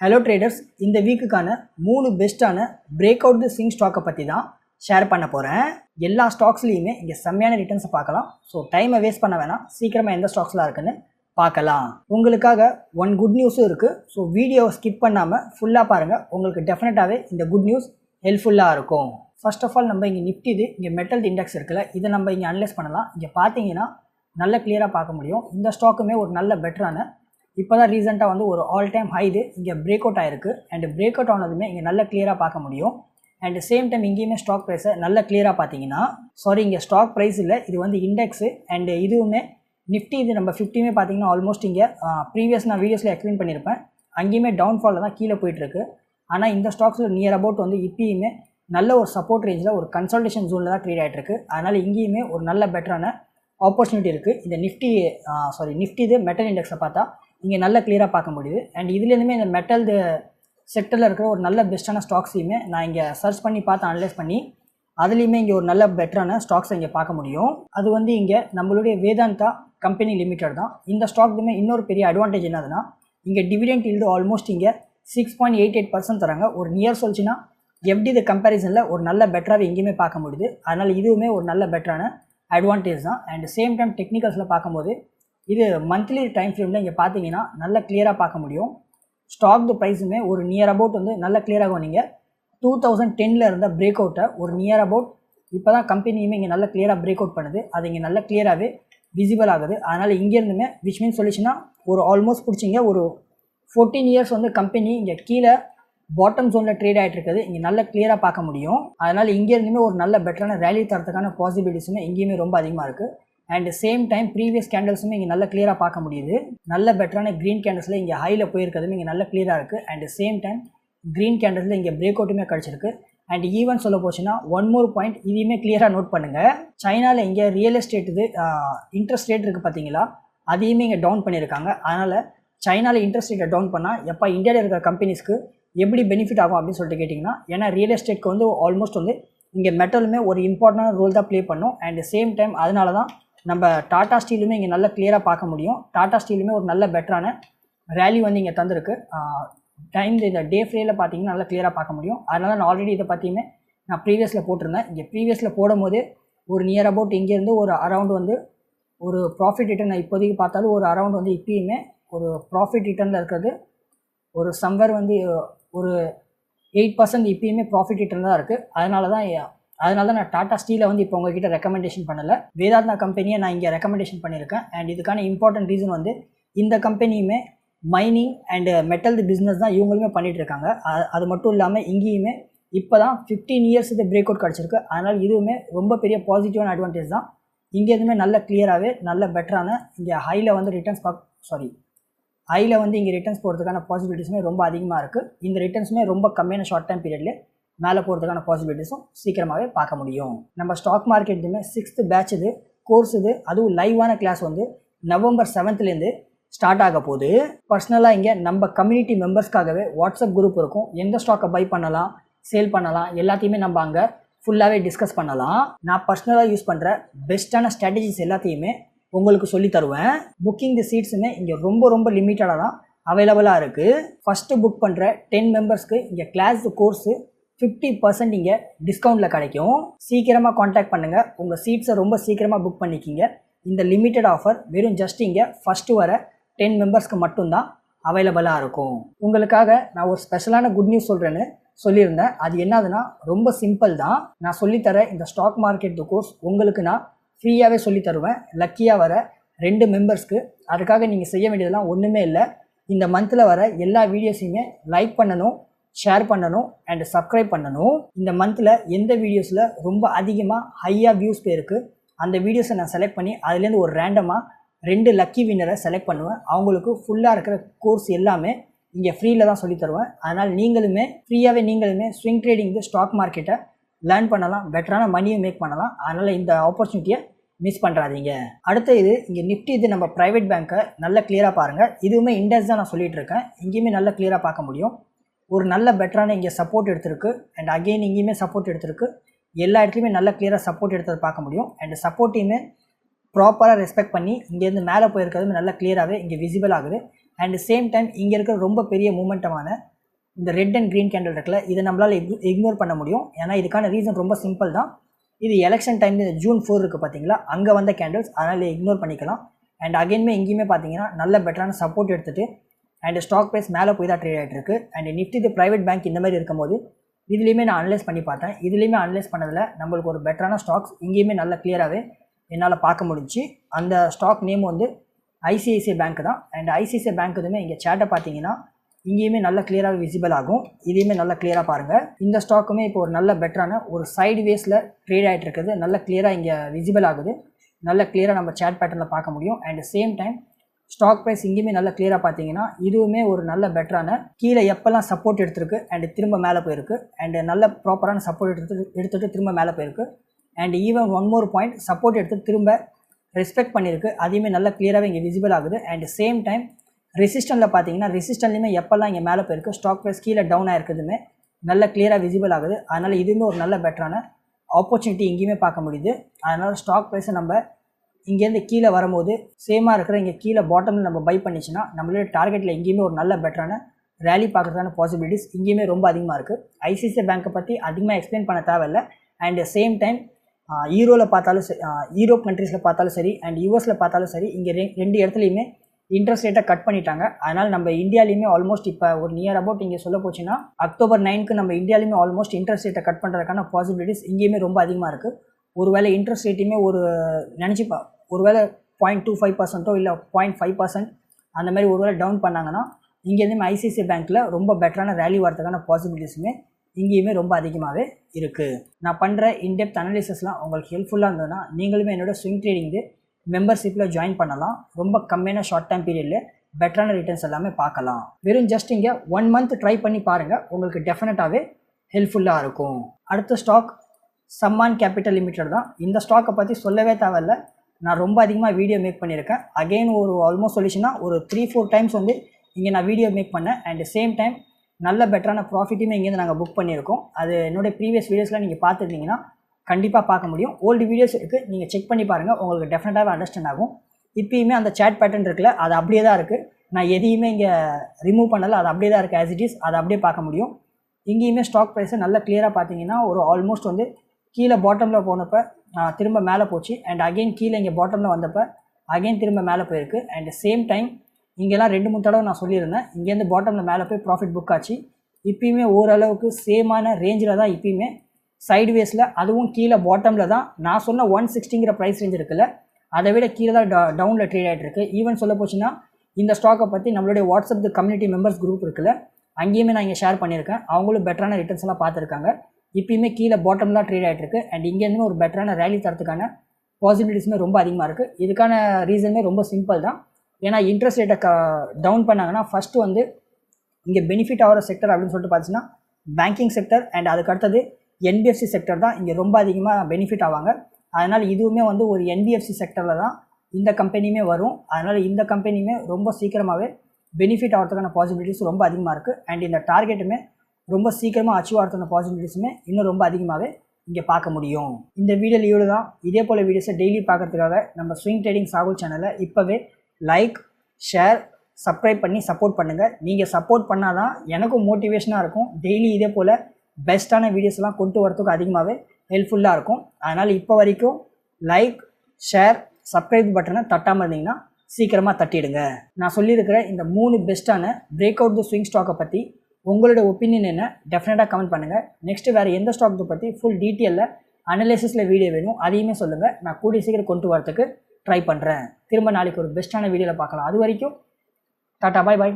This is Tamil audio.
ஹலோ ட்ரேடர்ஸ் இந்த வீக்குக்கான மூணு பெஸ்ட்டான பிரேக் அவுட் தி சிங் ஸ்டாக்கை பற்றி தான் ஷேர் பண்ண போகிறேன் எல்லா ஸ்டாக்ஸ்லேயுமே இங்கே செம்மையான ரிட்டர்ன்ஸை பார்க்கலாம். ஸோ டைமை வேஸ்ட் பண்ண வேணாம். சீக்கிரமாக எந்த ஸ்டாக்ஸ்லாம் இருக்குன்னு பார்க்கலாம். உங்களுக்காக ஒன் குட் நியூஸும் இருக்குது ஸோ வீடியோவை ஸ்கிப் பண்ணாமல் ஃபுல்லாக பாருங்கள் உங்களுக்கு டெஃபினட்டாகவே இந்த குட் நியூஸ் ஹெல்ப்ஃபுல்லாக இருக்கும். ஃபர்ஸ்ட் ஆஃப் ஆல் நம்ம இங்கே நிஃப்டி இது இங்கே மெட்டல் இண்டெக்ஸ் இருக்குல்ல இதை நம்ம இங்கே அனலைஸ் பண்ணலாம். இங்கே பார்த்தீங்கன்னா நல்ல கிளியராக பார்க்க முடியும். இந்த ஸ்டாக்குமே ஒரு நல்ல பெட்டரான இப்போ தான் ரீசெண்டாக வந்து ஒரு ஆல் டைம் ஹை இது. இங்கே பிரேக் அவுட் ஆயிருக்கு. அண்ட் பிரேக் அவுட் ஆனதுமே இங்கே நல்ல கிளியராக பார்க்க முடியும். அண்ட் சேம் டைம் இங்கேயுமே ஸ்டாக் ப்ரைஸை நல்ல கிளியராக பார்த்தீங்கன்னா சாரி இங்கே ஸ்டாக் ப்ரைஸ் இல்லை இது வந்து இண்டெக்ஸு அண்ட் இதுவுமே நிஃப்டி இது நம்ம ஃபிஃப்டியுமே பார்த்தீங்கன்னா ஆல்மோஸ்ட் இங்கே ப்ரீவியஸ் நான் வீடியோஸில் எக்ஸ்பிளைன் பண்ணியிருப்பேன். அங்கேயுமே டவுன்ஃபாலில் தான் கீழே போயிட்டுருக்கு. ஆனால் இந்த ஸ்டாக்ஸில் நியர் அபவுட் வந்து இப்பயுமே நல்ல ஒரு சப்போர்ட் ரேஞ்சில் ஒரு கன்சல்டேஷன் ஜோனில் தான் ட்ரேட் ஆகிட்டு இருக்கு அதனால் இங்கேயுமே ஒரு நல்ல பெட்டரான ஆப்பர்ச்சுனிட்டி இருக்குது இந்த நிஃப்டி சாரி நிஃப்டி இது மெட்டல் இண்டெக்ஸை பார்த்தா இங்கே நல்ல கிளியராக பார்க்க முடியுது. அண்ட் இதுலேருந்துமே இந்த மெட்டல் செக்டரில் இருக்கிற ஒரு நல்ல பெஸ்ட்டான ஸ்டாக்ஸையுமே நான் இங்கே சர்ச் பண்ணி பார்த்து அனலைஸ் பண்ணி அதுலேயுமே இங்கே ஒரு நல்ல பெட்டரான ஸ்டாக்ஸை இங்கே பார்க்க முடியும். அது வந்து இங்கே நம்மளுடைய வேதாந்தா கம்பெனி லிமிடெட் தான். இந்த ஸ்டாக்குமே இன்னொரு பெரிய அட்வான்டேஜ் என்னதுன்னா இங்கே டிவிடெண்ட் இல்டு ஆல்மோஸ்ட் இங்கே six point eight eight percent தராங்க. ஒரு நியர் சொல்லிச்சுன்னா எப்படி இது கம்பேரிசனில் ஒரு நல்ல பெட்டராகவே எங்கேயுமே பார்க்க முடியுது. அதனால் இதுவுமே ஒரு நல்ல பெட்டரான அட்வான்டேஜ் தான். அண்ட் சேம் டைம் டெக்னிக்கல்ஸில் பார்க்கும்போது இது மந்த்லி டைம் ஃப்ரேமில் இங்கே பார்த்தீங்கன்னா நல்ல கிளியராக பார்க்க முடியும். ஸ்டாக் ப்ரைஸுமே ஒரு நியர் அபவுட் வந்து நல்ல கிளியராகும் நீங்கள் டூ தௌசண்ட் டெனில் இருந்த பிரேக் அவுட்டை ஒரு நியர் அபவுட் இப்போ தான் கம்பெனியுமே இங்கே நல்ல கிளியராக பிரேக் அவுட் பண்ணுது. அது இங்கே நல்ல கிளியராகவே விசிபிள் ஆகுது. அதனால் இங்கேருந்துமே விச் மீன் சொல்லிச்சுன்னா ஒரு ஆல்மோஸ்ட் பிடிச்சிங்க ஒரு ஃபோர்டீன் இயர்ஸ் வந்து கம்பெனி இங்கே கீழே பாட்டம் ஜோனில் ட்ரேட் ஆகிட்டு இருக்குது. இங்கே நல்ல கிளியராக பார்க்க முடியும். அதனால் இங்கேருந்துமே ஒரு நல்ல பெட்டரான ரேலி தரத்துக்கான பாசிபிலிட்டிஸுமே இங்கேயுமே ரொம்ப அதிகமாக இருக்குது அண்ட் சேம் டைம் ப்ரீவியஸ் கேண்டல்ஸுமே இங்கே நல்ல கிளியராக பார்க்க முடியுது. நல்ல பெட்டரான க்ரீன் கேண்டல்ஸில் இங்கே ஹையில் போயிருக்கிறதுமே இங்கே நல்ல கிளியராக இருக்குது அண்ட் சேம் டைம் க்ரீன் கேண்டல்ஸில் இங்கே பிரேக் அவுட்டுமே கிடச்சிருக்கு. அண்ட் ஈவன் சொல்ல போச்சுன்னா ஒன் மோர் பாயிண்ட் இதையுமே கிளியராக நோட் பண்ணுங்கள் சைனாவில் இங்கே ரியல் எஸ்டேட் இது இன்ட்ரெஸ்ட் ரேட் இருக்குது பார்த்தீங்களா அதையுமே இங்கே டவுன் பண்ணியிருக்காங்க. அதனால் சைனாவில் இன்ட்ரெஸ்ட் ரேட்டை டவுன் பண்ணால் எப்போ இந்தியாவில் இருக்கிற கம்பெனிஸ்க்கு எப்படி பெனிஃபிட் ஆகும் அப்படின்னு சொல்லிட்டு கேட்டிங்கன்னா ஏன்னா ரியல் எஸ்டேட்க்கு வந்து ஆல்மோஸ்ட் வந்து இங்கே மெட்டலுமே ஒரு இம்பார்ட்டன்டான ரோல் தான் ப்ளே பண்ணும். அண்ட் சேம் டைம் அதனால தான் நம்ம டாடா ஸ்டீலுமே இங்கே நல்ல கிளியராக பார்க்க முடியும். டாடா ஸ்டீலுமே ஒரு நல்ல பெட்டரான ரேலி வந்து இங்கே தந்திருக்கு. டைம் இந்த டே ஃப்ரேயில் பார்த்தீங்கன்னா நல்லா கிளியராக பார்க்க முடியும். அதனால நான் ஆல்ரெடி இதை பற்றியுமே நான் ப்ரீவியஸில் போட்டிருந்தேன். இங்கே ப்ரீவியஸில் போடும்போது ஒரு நியர் அபவுட் இங்கேருந்து ஒரு அரவுண்டு வந்து ஒரு ப்ராஃபிட் ரிட்டர்ன் நான் இப்போதைக்கு பார்த்தாலும் ஒரு அரவுண்ட் வந்து இப்பயுமே ஒரு ப்ராஃபிட் ரிட்டர்னில் இருக்கிறது ஒரு சம்வேர் வந்து ஒரு எயிட் பர்சன்ட் இப்பயுமே ப்ராஃபிட் ரிட்டர்ன் தான் இருக்குது அதனால தான் அதனால தான் நான் டாடா ஸ்டீலை வந்து இப்போ உங்ககிட்ட ரெக்கமெண்டேஷன் பண்ணலை. வேதாந்தா கம்பெனியை நான் இங்கே ரெக்கமெண்டேஷன் பண்ணியிருக்கேன். அண்ட் இதுக்கான இம்பார்ட்டன்ட் ரீசன் வந்து இந்த கம்பெனியுமே மைனிங் அண்டு மெட்டல் பிஸ்னஸ் தான் இவங்களுமே பண்ணிகிட்டு இருக்காங்க. அது மட்டும் இல்லாமல் இங்கேயுமே இப்போ தான் ஃபிஃப்டீன் இயர்ஸ் இது பிரேக் அவுட் கிடச்சிருக்கு. அதனால் இதுவுமே ரொம்ப பெரிய பாசிட்டிவான அட்வான்டேஜ் தான். இங்கேருந்துமே நல்ல கிளியராகவே நல்ல பெட்டரான இங்கே ஹையில் வந்து ரிட்டர்ன்ஸ் பார்க்க சாரி ஹையில் வந்து இங்கே ரிட்டர்ன்ஸ் போகிறதுக்கான பாசிபிலிட்டிஸுமே ரொம்ப அதிகமாக இருக்குது இந்த ரிட்டர்ன்ஸுமே ரொம்ப கம்மியான ஷார்ட் டைம் பீரியட்லேயே மேலே போகிறதுக்கான பாசிபிலிட்டிஸும் சீக்கிரமாகவே பார்க்க முடியும். நம்ம ஸ்டாக் மார்க்கெட்டுமே சிக்ஸ்த்து பேட்ச் இது கோர்ஸ் இது அதுவும் லைவான கிளாஸ் வந்து நவம்பர் செவன்த்லேருந்து ஸ்டார்ட் ஆக போகுது. பர்சனலாக இங்கே நம்ம கம்யூனிட்டி மெம்பர்ஸ்க்காகவே வாட்ஸ்அப் குரூப் இருக்கும். எந்த ஸ்டாக்கை பை பண்ணலாம் சேல் பண்ணலாம் எல்லாத்தையுமே நம்ம அங்கே ஃபுல்லாகவே டிஸ்கஸ் பண்ணலாம். நான் பர்சனலாக யூஸ் பண்ணுற பெஸ்ட்டான ஸ்ட்ராட்டஜிஸ் எல்லாத்தையுமே உங்களுக்கு சொல்லி தருவேன். புக்கிங் தி சீட்ஸுமே இங்கே ரொம்ப ரொம்ப லிமிட்டடாக தான் அவைலபிளாக இருக்குது ஃபஸ்ட்டு புக் பண்ணுற டென் மெம்பர்ஸ்க்கு இங்கே கிளாஸ் கோர்ஸு ஃபிஃப்டி பர்சன்ட் இங்கே டிஸ்கவுண்ட்டில் கிடைக்கும். சீக்கிரமாக காண்டாக்ட் பண்ணுங்கள் உங்கள் சீட்ஸை ரொம்ப சீக்கிரமாக புக் பண்ணிக்கிங்க. இந்த லிமிட்டட் ஆஃபர் வெறும் ஜஸ்ட் இங்கே ஃபஸ்ட்டு வர டென் மெம்பர்ஸ்க்கு மட்டும்தான் அவைலபிளாக இருக்கும். உங்களுக்காக நான் ஒரு ஸ்பெஷலான குட் நியூஸ் சொல்கிறேன்னு சொல்லியிருந்தேன். அது என்னதுன்னா ரொம்ப சிம்பிள் தான். நான் சொல்லித்தர இந்த ஸ்டாக் மார்க்கெட் கோர்ஸ் உங்களுக்கு நான் ஃப்ரீயாகவே சொல்லி தருவேன் லக்கியாக வர ரெண்டு மெம்பர்ஸ்க்கு அதுக்காக நீங்கள் செய்ய வேண்டியதெல்லாம் ஒன்றுமே இல்லை. இந்த மந்தில் வர எல்லா வீடியோஸையுமே லைக் பண்ணணும். ஷேர் பண்ணணும் அண்ட் சப்ஸ்கிரைப் பண்ணணும். இந்த மந்தில் எந்த வீடியோஸில் ரொம்ப அதிகமாக ஹையாக வியூஸ் போயிருக்கு அந்த வீடியோஸை நான் செலக்ட் பண்ணி அதுலேருந்து ஒரு ரேண்டமாக ரெண்டு லக்கி வின்னரை செலக்ட் பண்ணுவேன். அவங்களுக்கு ஃபுல்லாக இருக்கிற கோர்ஸ் எல்லாமே இங்கே ஃப்ரீயில் தான் சொல்லி தருவேன். அதனால் நீங்களுமே ஃப்ரீயாகவே நீங்களுமே ஸ்விங் ட்ரேடிங் ஸ்டாக் மார்க்கெட்டை லேர்ன் பண்ணலாம். பெட்டரான மணியை மேக் பண்ணலாம். அதனால் இந்த ஆப்பர்ச்சுனிட்டியை மிஸ் பண்ணுறாதீங்க அடுத்த இது இங்கே நிஃப்டி இது நம்ம ப்ரைவேட் பேங்க்கை நல்லா கிளியராக பாருங்கள் இதுவுமே இண்டெக்ஸ் தான் நான் சொல்லிகிட்டு இருக்கேன். இங்கேயுமே நல்ல கிளியராக பார்க்க முடியும். ஒரு நல்ல பெட்டரான இங்கே சப்போர்ட் எடுத்திருக்கு. அண்ட் அகெயின் இங்கேயுமே சப்போர்ட் எடுத்திருக்கு. எல்லா இடத்துலையுமே நல்ல கிளியராக சப்போர்ட் எடுத்ததை பார்க்க முடியும். அண்ட் சப்போர்ட்டையுமே ப்ராப்பராக ரெஸ்பெக்ட் பண்ணி இங்கேருந்து மேலே போயிருக்கிறது நல்ல கிளியராகவே இங்கே விசிபிள் ஆகுது. அண்ட் சேம் டைம் இங்கே இருக்கிற ரொம்ப பெரிய மூமெண்டமான இந்த ரெட் அண்ட் க்ரீன் கேண்டில் இருக்குல்ல இதை நம்மளால் இக்னோர் பண்ண முடியும். ஏன்னா இதுக்கான ரீசன் ரொம்ப சிம்பிள் தான். இது எலெக்ஷன் டைம் ஜூன் ஃபோர் இருக்குது பார்த்தீங்களா அங்கே வந்த கேண்டில்ஸ் அதனால் இக்னோர் பண்ணிக்கலாம். அண்ட் அகெயின்மே எங்கேயுமே பார்த்தீங்கன்னா நல்ல பெட்டரான சப்போர்ட் எடுத்துகிட்டு அண்ட் ஸ்டாக் ப்ரைஸ் மேலே போய் தான் ட்ரேட் ஆகிட்டு இருக்கு. அண்ட் நிஃப்டி இது ப்ரைவேட் பேங்க் இந்த மாதிரி இருக்கும்போது இதுலேயுமே நான் அனலைஸ் பண்ணி பார்த்தேன். இதுலேயுமே அனலைஸ் பண்ணதில் நம்மளுக்கு ஒரு பெட்டரான ஸ்டாக்ஸ் இங்கேயுமே நல்ல கிளியராகவே என்னால் பார்க்க முடிஞ்சு அந்த ஸ்டாக் நேம் வந்து ஐசிஐசிஐ பேங்க் தான். அண்ட் ஐசிஐசிஐ பேங்க் இதுவுமே இங்கே சேட்டை பார்த்தீங்கன்னா இங்கேயுமே நல்லா கிளியராக விசிபிள் ஆகும். இதையுமே நல்லா கிளியராக பாருங்கள் இந்த ஸ்டாக்குமே இப்போ ஒரு நல்ல பெட்டரான ஒரு சைடு வேஸில் ட்ரேட் ஆகிட்டு இருக்குது. நல்ல கிளியராக இங்கே விசிபிள் ஆகுது. நல்ல கிளியராக நம்ம சேட் பேட்டர்னில் பார்க்க முடியும். And same time stock price இங்கேயுமே நல்லா கிளியராக பார்த்தீங்கன்னா இதுவுமே ஒரு நல்ல பெட்டரான கீழே எப்போல்லாம் சப்போர்ட் எடுத்திருக்கு அண்ட் திரும்ப மேலே போயிருக்கு. அண்ட் நல்ல ப்ராப்பரான சப்போர்ட் எடுத்து எடுத்துகிட்டு திரும்ப மேலே போயிருக்கு. And even one more point support எடுத்து திரும்ப ரெஸ்பெக்ட் பண்ணியிருக்கு. அதையுமே நல்லா கிளியராகவே இங்கே விசிபிள் ஆகுது. அண்ட் சேம் டைம் ரெசிஸ்டனில் பார்த்தீங்கன்னா ரெசிஸ்டன்லையுமே எப்போல்லாம் இங்கே மேலே போயிருக்கு ஸ்டாக் ப்ரைஸ் கீழே டவுன் ஆயிருக்குதுமே நல்லா கிளியராக விசிபிள் ஆகுது. அதனால் இதுவுமே ஒரு நல்ல பெட்டரான ஆப்பர்ச்சுனிட்டி இங்கேயுமே பார்க்க முடியுது. அதனால் ஸ்டாக் ப்ரைஸை நம்ம இங்கேருந்து கீழே வரும்போது சேமாக இருக்கிற இங்கே கீழே பாட்டமில் நம்ம பை பண்ணிச்சுன்னா நம்மளோட டார்கெட்டில் எங்கேயுமே ஒரு நல்ல பெட்டரான ரேலி பார்க்குறதுக்கான பாசிபிலிட்டிஸ் இங்கேயுமே ரொம்ப அதிகமாக இருக்குது ஐசிசிஐ பேங்க்கை பற்றி அதிகமாக எக்ஸ்பிளைன் பண்ண தேவையில்ல. அண்ட் சேம் டைம் ஈரோவில் பார்த்தாலும் சரி யூரோப் கண்ட்ரீஸில் பார்த்தாலும் சரி அண்ட் யூஎஸில் பார்த்தாலும் சரி இங்கே ரெ ரெண்டு இடத்துலையுமே இன்ட்ரெஸ்ட் ரேட்டை கட் பண்ணிட்டாங்க. அதனால் நம்ம இந்தியாலையுமே ஆல்மோஸ்ட் இப்போ ஒரு நியர் அபவுட் இங்கே சொல்ல போச்சுன்னா அக்டோபர் நைனுக்கு நம்ம இந்தியாலையுமே ஆல்மோஸ்ட் இன்ட்ரெஸ்ட் ரேட்டை கட் பண்ணுறதுக்கான பாசிபிலிட்டிஸ் இங்கேயுமே ரொம்ப அதிகமாக இருக்குது ஒருவேளை இன்ட்ரெஸ்ட் ரேட்டையுமே ஒரு நினச்சி ஒருவேளை பாயிண்ட் டூ ஃபைவ் பர்சன்ட்டோ இல்லை பாயிண்ட் ஃபைவ் பர்சன்ட் அந்த மாதிரி ஒருவேளை டவுன் பண்ணாங்கன்னா இங்கேருந்து ஐசிஐசிஐ பேங்க்கில் ரொம்ப பெட்டரான ரேலி வரதுக்கான பாசிபிலிட்டிஸுமே இங்கேயுமே ரொம்ப அதிகமாகவே இருக்குது நான் பண்ணுற இன்டெப்த் அனாலிசிஸ்லாம் உங்களுக்கு ஹெல்ப்ஃபுல்லாக இருந்ததுன்னா நீங்களுமே என்னோட ஸ்விங் ட்ரேடிங்கு மெம்பர்ஷிப்பில் ஜாயின் பண்ணலாம். ரொம்ப கம்மியான ஷார்ட் டைம் பீரியடில் பெட்டரான ரிட்டர்ன்ஸ் எல்லாமே பார்க்கலாம். வெறும் ஜஸ்ட் இங்கே ஒன் மந்த் ட்ரை பண்ணி பாருங்கள் உங்களுக்கு டெஃபினட்டாகவே ஹெல்ப்ஃபுல்லாக இருக்கும். அடுத்த ஸ்டாக் சம்மான் கேபிட்டல் லிமிடெட் தான். இந்த ஸ்டாக்கை பற்றி சொல்லவே தேவையில்ல. நான் ரொம்ப அதிகமாக வீடியோ மேக் பண்ணியிருக்கேன். அகெயின் ஒரு ஆல்மோஸ்ட் சொல்லிச்சுன்னா ஒரு த்ரீ ஃபோர் டைம்ஸ் வந்து இங்கே நான் வீடியோ மேக் பண்ணேன். அண்ட் சேம் டைம் நல்ல பெட்டரான ப்ராஃபிட்டுமே இங்கேருந்து நாங்கள் புக் பண்ணியிருக்கோம். அது என்னுடைய ப்ரீவியஸ் வீடியோஸ்லாம் நீங்கள் பார்த்துருந்தீங்கன்னா கண்டிப்பாக பார்க்க முடியும். ஓல்டு வீடியோஸ் இருக்குது நீங்கள் செக் பண்ணி பாருங்கள் உங்களுக்கு டெஃபினட்டாகவே அண்டர்ஸ்டாண்ட் ஆகும். இப்பயுமே அந்த சேட் பேட்டர்ன் இருக்குல்ல அது அப்படியே தான் இருக்குது நான் எதையுமே இங்கே ரிமூவ் பண்ணலை. அது அப்படியே தான் இருக்குது ஆஸ் இட் இஸ் அதை அப்படியே பார்க்க முடியும். இங்கேயுமே ஸ்டாக் ப்ரைஸை நல்லா கிளியராக பார்த்தீங்கன்னா ஒரு ஆல்மோஸ்ட் வந்து கீழே பாட்டமில் போனப்போ திரும்ப மேலே போச்சு. அண்ட் அகெயின் கீழே இங்கே பாட்டமில் வந்தப்போ அகெயின் திரும்ப மேலே போயிருக்கு. அண்ட் சேம் டைம் இங்கெல்லாம் ரெண்டு மூணு தடவை நான் சொல்லியிருந்தேன். இங்கேருந்து பாட்டமில் மேலே போய் ப்ராஃபிட் புக் ஆச்சு. இப்பயுமே ஓரளவுக்கு சேமான ரேஞ்சில் தான் இப்பயுமே சைடுவேஸில் அதுவும் கீழே பாட்டமில் தான். நான் சொன்ன ஒன் சிக்ஸ்டிங்கிற ப்ரைஸ் ரேஞ்ச் இருக்குல்ல அதை விட கீழே தான் டவுனில் ட்ரேட் ஆகிட்டு இருக்கு. ஈவன் சொல்ல போச்சுன்னா இந்த ஸ்டாக்கை பற்றி நம்மளுடைய வாட்ஸ்அப் கம்யூனிட்டி மெம்பர்ஸ் குரூப் இருக்குல்ல அங்கேயுமே நான் இங்கே ஷேர் பண்ணியிருக்கேன். அவங்களும் பெட்டரான ரிட்டர்ன்ஸ் எல்லாம் பார்த்துருக்காங்க. இப்பயுமே கீழே பாட்டம் தான் ட்ரேட் ஆகிட்டு இருக்கு அண்ட் இங்கேருந்து ஒரு பெட்டரான ரேலி தரத்துக்கான பாசிபிலிட்டிஸுமே ரொம்ப அதிகமாக இருக்குது இதுக்கான ரீசனுமே ரொம்ப சிம்பிள் தான். ஏன்னா இன்ட்ரெஸ்ட் ரேட்டை க டவுன் பண்ணாங்கன்னா ஃபஸ்ட்டு வந்து இங்கே பெனிஃபிட் ஆகிற செக்டர் அப்படின்னு சொல்லிட்டு பார்த்தீங்கன்னா பேங்கிங் செக்டர் அண்ட் அதுக்கு அடுத்தது என்பிஎஃப்சி செக்டர் தான் இங்கே ரொம்ப அதிகமாக பெனிஃபிட் ஆவாங்க. அதனால் இதுவுமே வந்து ஒரு என்பிஎஃப்சி செக்டரில் தான் இந்த கம்பெனியுமே வரும். அதனால் இந்த கம்பெனியுமே ரொம்ப சீக்கிரமாகவே பெனிஃபிட் ஆகிறதுக்கான பாசிபிலிட்டிஸ் ரொம்ப அதிகமாக இருக்குது அண்ட் இந்த டார்கெட்டுமே ரொம்ப சீக்கிரமாக அச்சீவ் ஆகிறதுக்கான பாசிபிலிட்டிஸுமே இன்னும் ரொம்ப அதிகமாகவே இங்கே பார்க்க முடியும். இந்த வீடியோ லீவில் தான் இதே போல் வீடியோஸை டெய்லி பார்க்குறதுக்காக நம்ம ஸ்விங் ட்ரேடிங் சாகுல் சேனலை இப்போவே லைக் ஷேர் சப்ஸ்கிரைப் பண்ணி சப்போர்ட் பண்ணுங்கள் நீங்கள் சப்போர்ட் பண்ணால் தான் எனக்கும் மோட்டிவேஷனாக இருக்கும். டெய்லி இதே போல் பெஸ்ட்டான வீடியோஸ்லாம் கொண்டு வரத்துக்கு அதிகமாகவே ஹெல்ப்ஃபுல்லாக இருக்கும். அதனால் இப்போ வரைக்கும் லைக் ஷேர் சப்ஸ்கிரைப் பட்டனை தட்டாமல் இருந்தீங்கன்னா சீக்கிரமாக தட்டிடுங்க. நான் சொல்லியிருக்கிற இந்த மூணு பெஸ்ட்டான பிரேக் அவுட் த ஸ்விங் ஸ்டாக்கை பற்றி உங்களோட ஒப்பீனியன் என்ன? டெஃபினட்டாக கமெண்ட் பண்ணுங்கள் நெக்ஸ்ட்டு வேறு எந்த ஸ்டாக்கை பற்றி ஃபுல் டீட்டெயிலில் அனலைசிஸில் வீடியோ வேணும் அதையுமே சொல்லுங்கள் நான் கூடிய சீக்கிரம் கொண்டு வரத்துக்கு ட்ரை பண்ணுறேன் திரும்ப நாளைக்கு ஒரு பெஸ்ட்டான வீடியோவில் பார்க்கலாம். அது வரைக்கும் டாட்டா பாய் பாய்